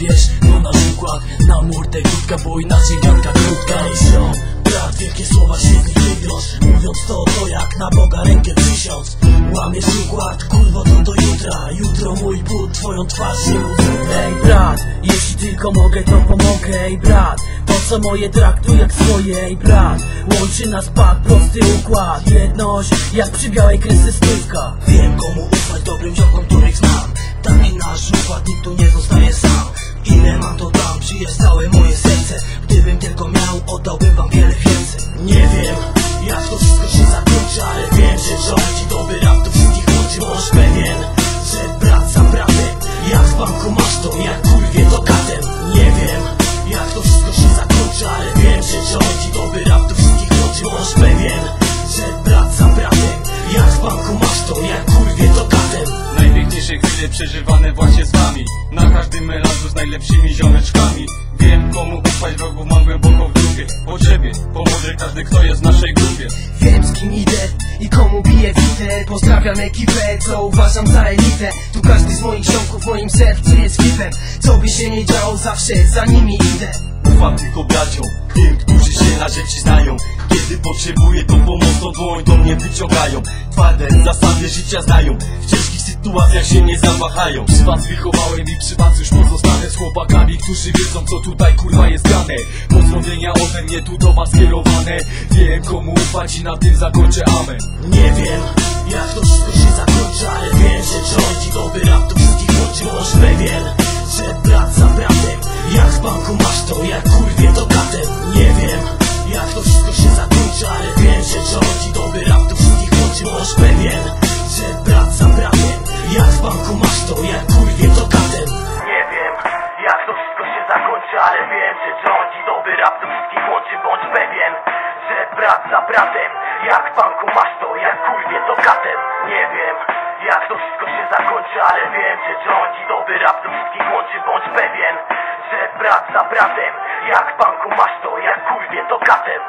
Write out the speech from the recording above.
wiesz, to nasz układ Na mordę krótka, bo inaczej ganka krótka. I są, brat, wielkie słowa, świetny wygrosz Mówiąc to, to jak na Boga rękę przysiąc Łamiesz układ, kurwo, to do jutra. Jutro mój but, twoją twarz się Ej brat, jeśli tylko mogę to pomogę. Ej brat, to co moje traktuj jak swoje. Ej brat, łączy nas pak, prosty układ. Jedność, jak przy białej kresy stówka Wiem komu ufać dobrym ziomkom, których znam. Taki nasz układ, nikt tu nie zostaje sam Ile mam to dam, przyjeżdż całe moje serce. Gdybym tylko miał, oddałbym wam wiele więcej. Nie wiem, jak to wszystko się zakończy Ale wiem, że rządzi dobry rap to wszystkich łączy Bądź pewien, że brat za Jak w banku masz to, jak kurwie to katem. Nie wiem, jak to wszystko się zakończy Ale wiem, że rządzi dobry rap to wszystkich łączy Bądź pewien, że brat za Jak w banku masz to, jak kurwie to katem. Najpiękniejsze chwile przeżywane właśnie z wami Na każdym melanżu z najlepszymi ziomeczkami. Wiem komu ufać, wrogów mam głęboko w dupie. Potrzebie, pomoże każdy kto jest w naszej grupie. Wiem z kim idę i komu biję witę. Pozdrawiam ekipę, co uważam za elitę. Tu każdy z moich ziomków w moim sercu jest hipem. Co by się nie działo, zawsze za nimi idę. Ufam tylko braciom, tym, którzy się na rzeczy znają. Kiedy potrzebuję to pomocną dłoń do mnie wyciągają. Twarde zasady życia znają. W ciężkich sytuacjach się nie zawahają. Przy was wychowałem i przy was już pozostanę z chłopakami, którzy wiedzą co tutaj kurwa jest grane. Pozdrowienia ode mnie tu do was skierowane. Wiem komu ufać i na tym zakończę. Amen. Nie wiem, jak to wszystko się zakończy Ale wiem, że rządzi dobry rap to wszystkich łączy. Bądź to wszystkich łączy Bądź pewien, że brat za bratem Jak w banku masz to, jak kurwie to katem. Nie wiem, jak to wszystko się zakończy Ale wiem, że rządzi dobry rap. To wszystkich łączy Bądź pewien, że brat za bratem Jak w banku masz to, jak kurwie to katem